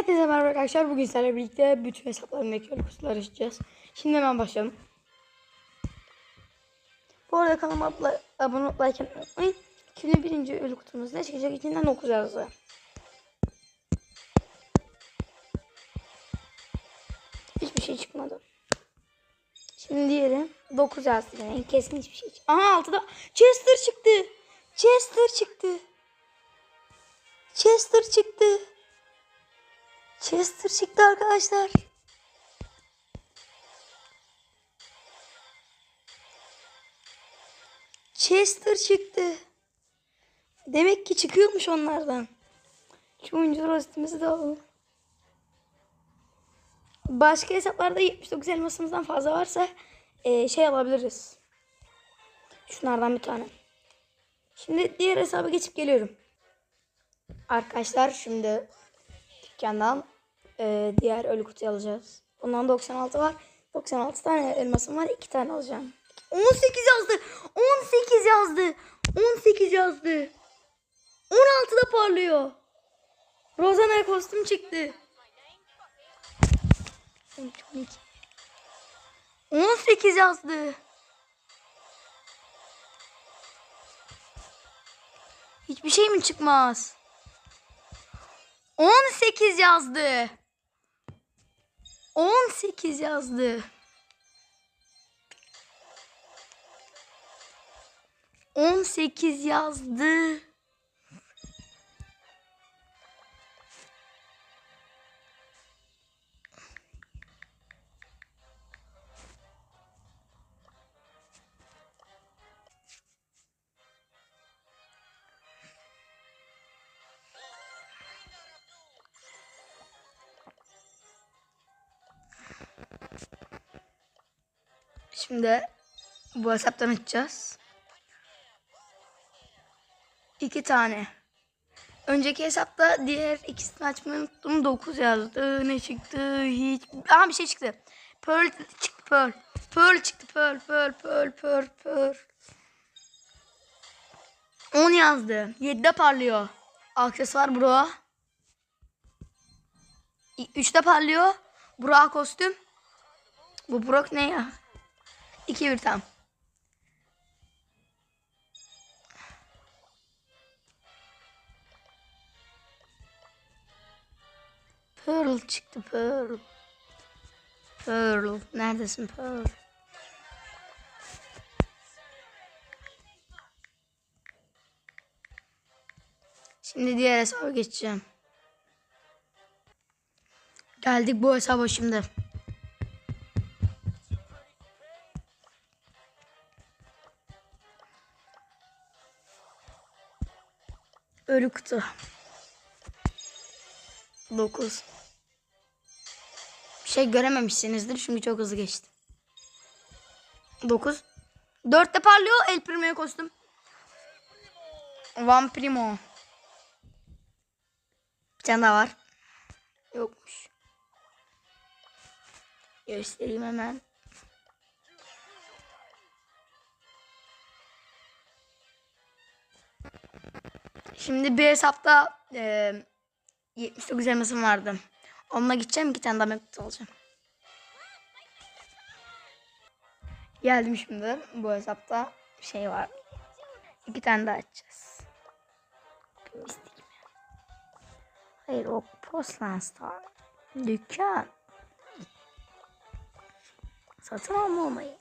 Hepinize merhaba arkadaşlar. Bugün sizlerle birlikte bütün hesaplarımdaki öyle kutuları açacağız. Şimdi hemen başlayalım. Bu arada kanalıma abone yapmayı unutmayın. Şimdi birinci ölü kutumuz ne çıkacak? İçinden 9 yazdı. Hiçbir şey çıkmadı. Şimdi diğeri 9 yazdı. Yani kesin hiçbir şey çıkmadı. Aha 6'da Chester çıktı. Chester çıktı. Chester çıktı. Chester çıktı arkadaşlar. Chester çıktı. Demek ki çıkıyormuş onlardan. Şu oyuncu rostimizi de alalım. Başka hesaplarda 79 elmasımızdan fazla varsa eee, şey alabiliriz. Şunlardan bir tane. Şimdi diğer hesaba geçip geliyorum. Arkadaşlar şimdi dükkandan e, diğer ölü kutuyu alacağız. Bundan 96 var. 96 tane elmasım var. 2 tane alacağım. 18 yazdı. 18 yazdı. 18 yazdı. 16'da parlıyor. Rozana kostüm çıktı. 13, 12. 18 yazdı. Hiçbir şey mi çıkmaz? 18 yazdı. 18 yazdı. 18 yazdı. Şimdi bu hesaptan açacağız. İki tane. Önceki hesapta diğer ikisini açmayı unuttum. 9 yazdı. Ne çıktı? Hiç. Aha bir şey çıktı. Pearl çıktı Pearl. Pearl çıktı Pearl. Pearl Pearl Pearl Pearl. 10 yazdı. 7'de parlıyor. Aksesuar bro. 3'te parlıyor. Burak kostüm. Bu Burak ne ya? 2 bir tam. Pearl çıktı Pearl. Pearl. Neredesin Pearl? Şimdi diğer hesaba geçeceğim. Geldik bu hesaba şimdi. Ölü kutu. 9. Bir şey görememişsinizdir çünkü çok hızlı geçti. 9. 4'te parlıyor El Primo'ya kostüm. Van Primo. Bir tane daha var. Yokmuş. Göstereyim hemen. Şimdi bir hesapta e, 79 elmasım vardı. Onunla gideceğim iki tane daha mektup alacağım. Geldim şimdi. Bu hesapta şey var. İki tane daha açacağız. Hayır o Poslan Star. Dükkan. Satın alma olmayı.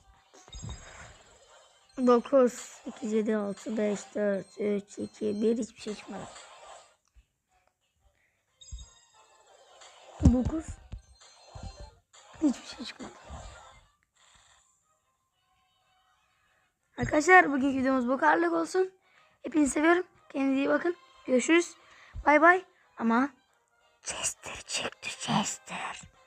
9, 8, 7, 6, 5, 4, 3, 2, 1 hiçbir şey çıkmadı. 9 hiçbir şey çıkmadı. Arkadaşlar bugünkü videomuz bu kadarlık olsun. Hepinizi seviyorum. Kendinize iyi bakın. Görüşürüz. Bay bay. Ama Chester çıktı Chester.